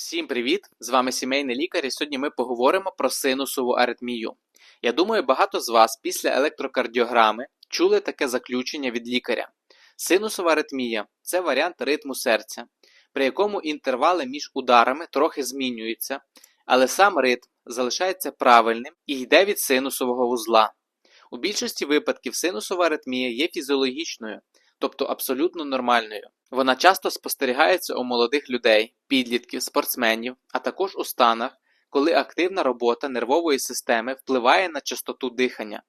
Всім привіт! З вами сімейний лікар, і сьогодні ми поговоримо про синусову аритмію. Я думаю, багато з вас після електрокардіограми чули таке заключення від лікаря. Синусова аритмія це варіант ритму серця, при якому інтервали між ударами трохи змінюються, але сам ритм залишається правильним і йде від синусового вузла. У більшості випадків синусова аритмія є фізіологічною, тобто абсолютно нормальною. Вона часто спостерігається у молодих людей, підлітків, спортсменів, а також у станах, коли активна робота нервової системи впливає на частоту дихання.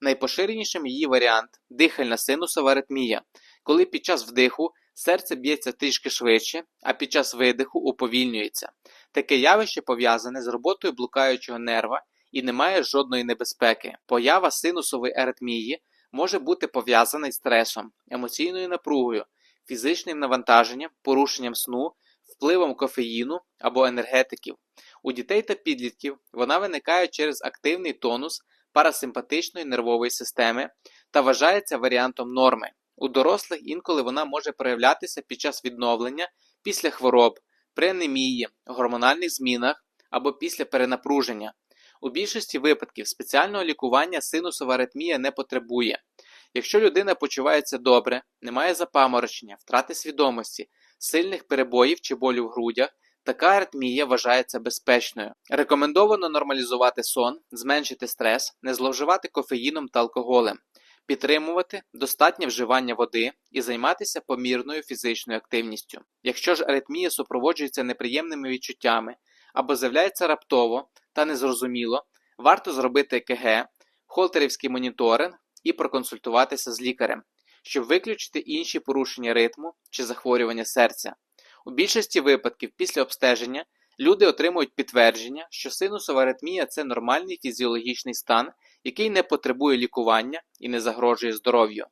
Найпоширенішим її варіант дихальна синусова аритмія, коли під час вдиху серце б'ється трішки швидше, а під час видиху уповільнюється. Таке явище пов'язане з роботою блукаючого нерва і не має жодної небезпеки. Поява синусової аритмії може бути пов'язана із стресом, емоційною напругою, фізичним навантаженням, порушенням сну, впливом кофеїну або енергетиків. У дітей та підлітків вона виникає через активний тонус парасимпатичної нервової системи та вважається варіантом норми. У дорослих інколи вона може проявлятися під час відновлення після хвороб, при анемії, гормональних змінах або після перенапруження. У більшості випадків спеціального лікування синусова аритмія не потребує. Якщо людина почувається добре, немає запаморочення, втрати свідомості, сильних перебоїв чи болю в грудях, така аритмія вважається безпечною. Рекомендовано нормалізувати сон, зменшити стрес, не зловживати кофеїном та алкоголем, підтримувати достатнє вживання води і займатися помірною фізичною активністю. Якщо ж аритмія супроводжується неприємними відчуттями або з'являється раптово та незрозуміло, варто зробити ЕКГ, холтерівський моніторинг і проконсультуватися з лікарем, щоб виключити інші порушення ритму чи захворювання серця. У більшості випадків після обстеження люди отримують підтвердження, що синусова аритмія це нормальний фізіологічний стан, який не потребує лікування і не загрожує здоров'ю.